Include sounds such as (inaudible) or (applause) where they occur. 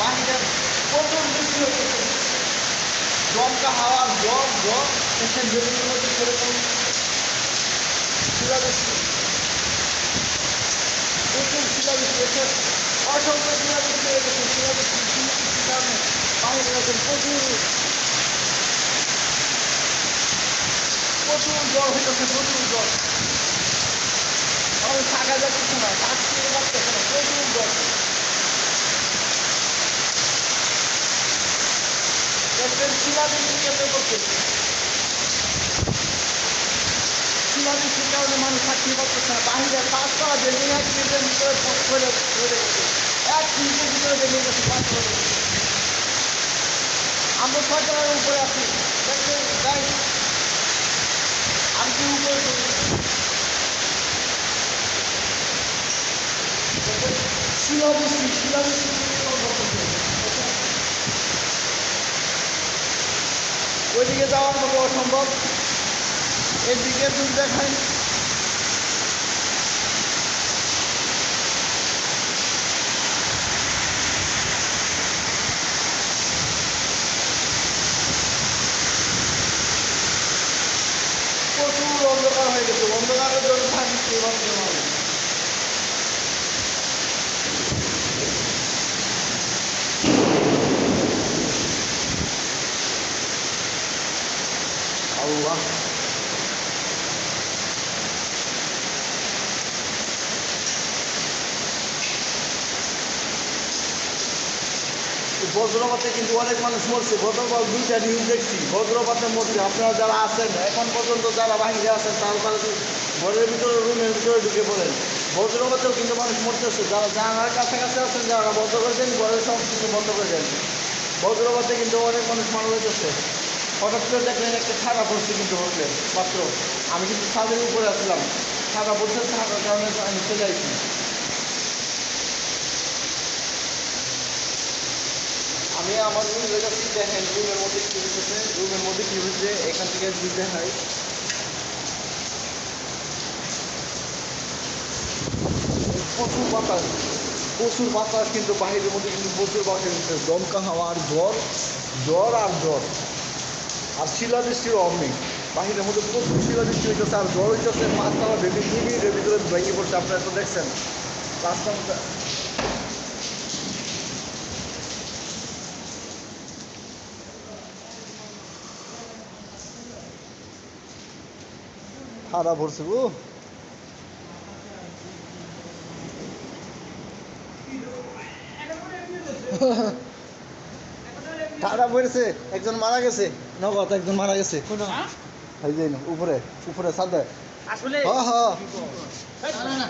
বাহিরে প্রচুর বৃষ্টি হচ্ছে দমকা হাওয়া জল জল এসে জমির মধ্যে সেরকম শিলাবৃষ্টি প্রচুর শিলাবৃষ্টি এসে অসংখ্য শিলাবৃষ্টি হয়ে গেছে শিলাবৃষ্টি কারণে বাহিরে এখন প্রচুর প্রচুর জল হইতেছে প্রচুর জল আমাদের থাকা যাচ্ছে না থাকতে পারতেছে না প্রচুর জল দেখবেন শিলাবৃষ্টি কেন্দ্র করছে শিলাবৃষ্টির কারণে মানুষ থাকতে পারতেছে না বাহিরে পাঁচতলা বিল্ডিং এক মিনিটের ভিতরে করে চলে এক মিনিটের ভিতরে গেছে পাঁচতলা building। আমরা ছয়তলার উপরে আছি দেখবেন গাই আমি কি উপরে চলে গেছি। দেখবেন, শিলাবৃষ্টি শিলাবৃষ্টি ওইদিকে যাওয়ার মতো অসম্ভব এদিকে দূর দেখায় প্রচুর অন্ধকার হয়ে গেছে। বজ্রপাতে কিন্তু অনেক মানুষ মরছে। গতকাল দুইটা নিউজ দেখছি। বজ্রপাতে মরছে। আপনারা যারা আছেন, এখন পর্যন্ত যারা বাহিরে আছেন, তারা তারা ঘরের ভিতরে, রুমের ভিতরে ঢুকে পড়েন? বজ্রপাতেও কিন্তু মানুষ মরতেছে। যারা জানার কাছাকাছি আছেন, যারা বন্ধ করে দেন, ঘরের সব কিছু বন্ধ করে দেন। বজ্রপাতে কিন্তু অনেক মানুষ মারা যেতেছে হঠাৎ করে দেখলেন একটা ছাড়া পড়ছে কিন্তু হোটেলে, মাত্র। আমি কিন্তু ছাদের উপরে আসলাম ছাড়া পড়ছে ছাড়ার কারণে আমি চলে আসি আমি আমার রুম যাচ্ছি দেখেন, রুমের মধ্যে কী হচ্ছে রুমের মধ্যে কী হচ্ছে এখান থেকে যদি দেখাই। প্রচুর বাতাস প্রচুর বাতাস কিন্তু বাহিরের মধ্যে কিন্তু প্রচুর বাতাস দমকা হাওয়া আর জ্বর জ্বর আর জ্বর। আর শিলাবৃষ্টির অনেক বাহিরের মধ্যে প্রচুর শিলাবৃষ্টি হইতেছে, আর জ্বর হইতেছে পাঁচতলা বিল্ডিং দুই মিনিটের ভিতরে ভেঙে পড়ছে, আপনারা তো দেখছেন। রাস্তা ঠাড়া পড়ছে গো। (laughs) ঠাড়া পড়েছে একজন মারা গেছে। নগদ একজন মারা গেছে। এই যে উপরে উপরে সাদে আসলে হ্যাঁ হ্যাঁ। না না।